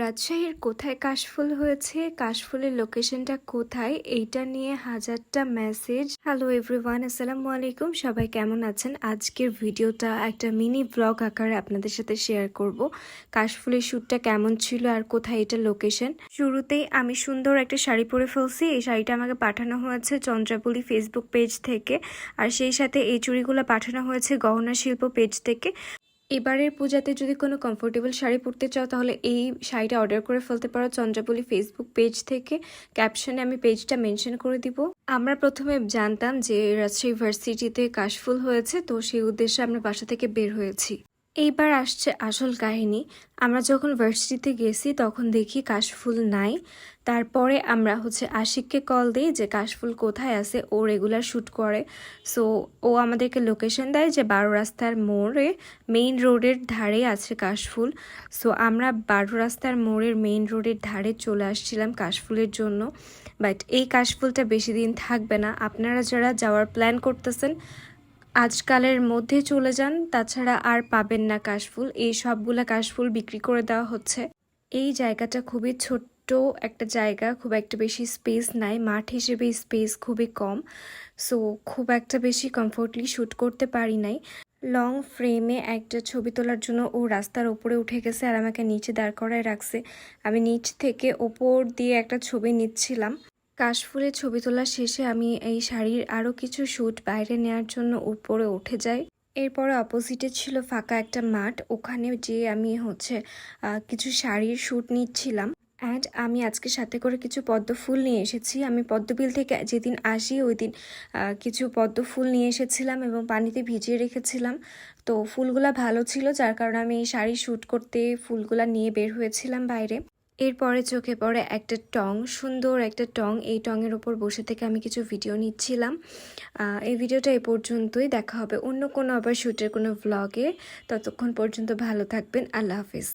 রাজশাহীর কোথায় কাশফুল হয়েছে, কাশফুলের লোকেশনটা কোথায়, এইটা নিয়ে হাজারটা মেসেজ হ্যালো এভরিওয়ান আসসালামু আলাইকুম। সবাই কেমন আছেন? আজকের ভিডিওটা একটা মিনি ব্লগ আকারে আপনাদের সাথে শেয়ার করব। কাশফুলের শ্যুটটা কেমন ছিল আর কোথায় এটা লোকেশন শুরুতেই আমি সুন্দর একটা শাড়ি পরে ফেলছি। এই শাড়িটা আমাকে পাঠানো হয়েছে চন্দ্রাবলী ফেসবুক পেজ থেকে। আর সেই সাথে এই চুড়িগুলো পাঠানো হয়েছে গহনা শিল্প পেজ থেকে। এবারের পূজাতে যদি কোনো কমফোর্টেবল শাড়ি পরতে চাও, তাহলে এই শাড়িটা অর্ডার করে ফেলতে পারো চন্দ্রাবলী ফেসবুক পেজ থেকে। ক্যাপশনে আমি পেজটা মেনশন করে দিব। আমরা প্রথমে জানতাম যে রাজশাহী ইউনিভার্সিটিতে কাশফুল হয়েছে, তো সেই উদ্দেশ্যে আমরা বাসা থেকে বের হয়েছি। এইবার আসছে আসল কাহিনী। আমরা যখন ভার্সিটিতে গেছি, তখন দেখি কাশফুল নাই। তারপরে আমরা হচ্ছে আশিককে কল দিই যে, কাশফুল কোথায় আছে? ও রেগুলার শ্যুট করে। সো ও আমাদেরকে লোকেশন দেয় যে, বারো রাস্তার মোড়ে মেইন রোডের ধারে আছে কাশফুল। সো আমরা বারো রাস্তার মোড়ের মেইন রোডের ধারে চলে আসছিলাম কাশফুলের জন্য। বাট এই কাশফুলটা বেশি দিন থাকবে না। আপনারা যারা যাওয়ার প্ল্যান করতেছেন আজকালের মধ্যে চলে যান, তাছাড়া আর পাবেন না কাশফুল। এই সবগুলা কাশফুল বিক্রি করে দেওয়া হচ্ছে। এই জায়গাটা খুবই ছোট্ট একটা জায়গা, খুব একটা বেশি স্পেস নাই, মাঠ হিসেবে স্পেস খুবই কম। সো, খুব একটা বেশি কমফোর্টলি শ্যুট করতে পারি নাই। লং ফ্রেমে একটা ছবি তোলার জন্য ও রাস্তার ওপরে উঠে গেছে আর আমাকে নিচে দাঁড় করায় রাখছে। আমি নিচ থেকে ওপর দিয়ে একটা ছবি নিচ্ছিলাম। কাশফুলের ছবি তোলা শেষে আমি এই শাড়ির আরও কিছু শ্যুট বাইরে নেওয়ার জন্য উপরে উঠে যাই। এরপরে অপোজিটে ছিল ফাঁকা একটা মাঠ, ওখানে যেয়ে আমি হচ্ছে কিছু শাড়ির শ্যুট নিচ্ছিলাম। অ্যান্ড আমি আজকে সাথে করে কিছু পদ্ম ফুল নিয়ে এসেছি। আমি পদ্মবিল থেকে যেদিন আসি, ওই দিন কিছু পদ্ম ফুল নিয়ে এসেছিলাম এবং পানিতে ভিজিয়ে রেখেছিলাম। তো ফুলগুলা ভালো ছিল, যার কারণে আমি এই শাড়ি শ্যুট করতে ফুলগুলা নিয়ে বের হয়েছিলাম বাইরে। এরপরে চোখে পড়ে একটা টং, সুন্দর একটা টং। এই টংয়ের ওপর বসে থেকে আমি কিছু ভিডিও নিচ্ছিলাম। এই ভিডিওটা এ পর্যন্তই। দেখা হবে অন্য কোনো আবার শ্যুটের কোনো ভ্লগে ততক্ষণ পর্যন্ত ভালো থাকবেন। আল্লাহ হাফিজ।